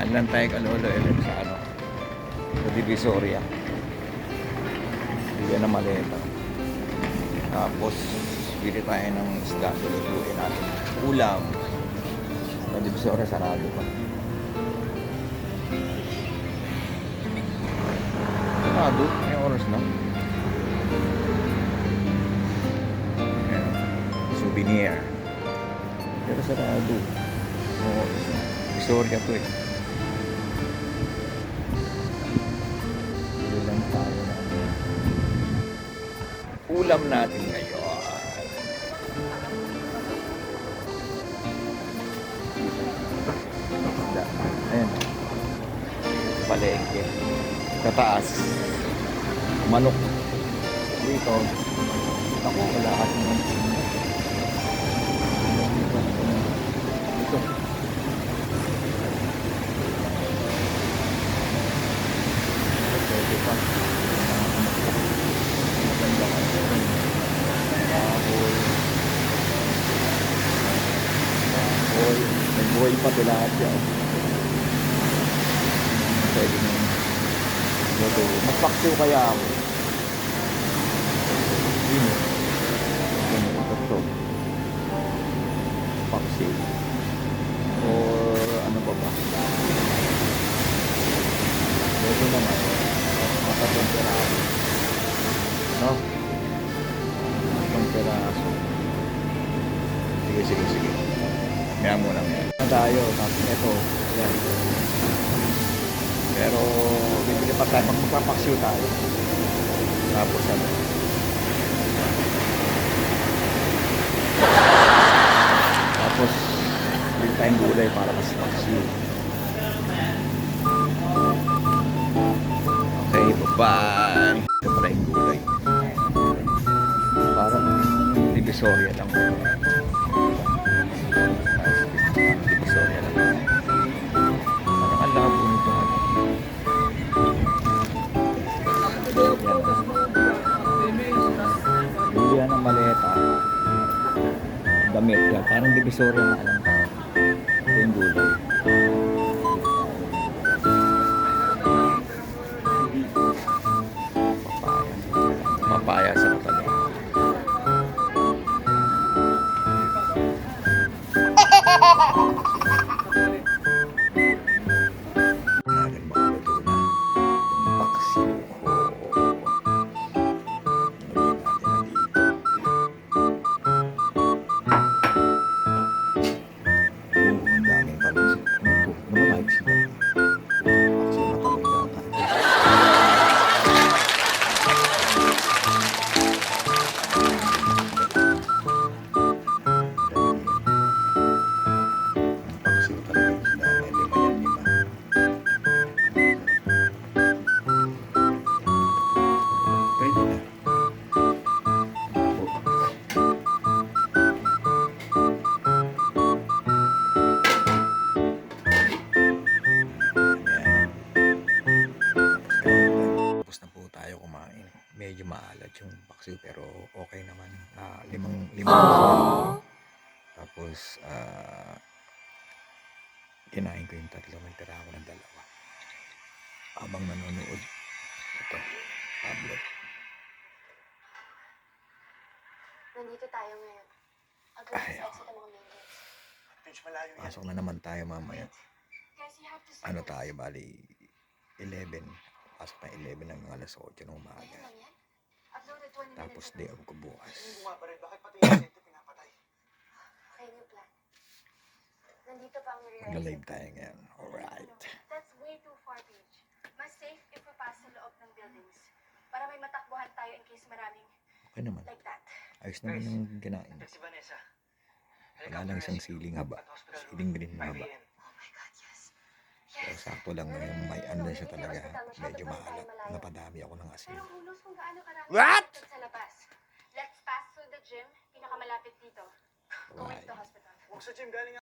Alam tayo kalolo ulit sa ano, sa Divisoria. Bigyan ng maleta. Tapos, bili tayo ng isda, lulutuin natin. Ulam. Sa Divisoria, sarado pa. Sarado? May oras na. Ayan. Souvenir. Pero sarado. Oo. Divisoria to eh. Ulam natin ngayon. Ayan. Palengke. Kataas. Manok. Dito. Ako, wala kasi Buhay pa tilapia. Pwede na. Luto. Magpaksiw kaya ako. Yun. Yun. Ito to. Paksiw. Or ano ba? Pwede naman. Makatong. No? Makatong. Sige, sige, sige. Maya muna, maya. Na tayo. Tapos ito. Yan. Pero, bibili pa tayo. Magpapaksiw tayo. Tapos ano? Tapos, bili tayong gulay para mas paksiw. Okay, bye-bye. Ito pala yung gulay. Parang divisoria lang. Bili yan ng maleta. Damit yan. Parang divisoria na lang. Ito yung gulay. papaya. Papaya sa talong. Natin Tapos na po tayo kumain. Medyo maalat yung paksiw pero okay naman. Ah, limang limang Tapos ah kinain ko yung tatlo. May tira ako ng dalawa. Habang nanonood. Ito. Tablet. Nandito tayo ngayon. Agad Ay, sa exit ang mga main gates. Pasok na naman tayo mamaya. Guys, you have to Ano tayo, bali 11. Pasok na 11 ng alas 8 ng umaga. Ngayon lang yan? Uploaded 20 Tapos day off ko bukas. Magla-live tayo ngayon. Alright. That's way too far, Paige. Mas safe if we pass sa loob ng buildings. Para may matakbuhan tayo in case maraming Okay naman. like that. Ayos naman yung kinain. Si Vanessa. Wala lang isang siling haba. Siling green na haba. So, sakto lang yung may ano siya talaga. Medyo maalat. Napadami ako ng asin. Pero who knows kung gaano karami What? ang sa labas. Let's pass through the gym, pinakamalapit dito. Going to Right. the hospital. Huwag sa gym galing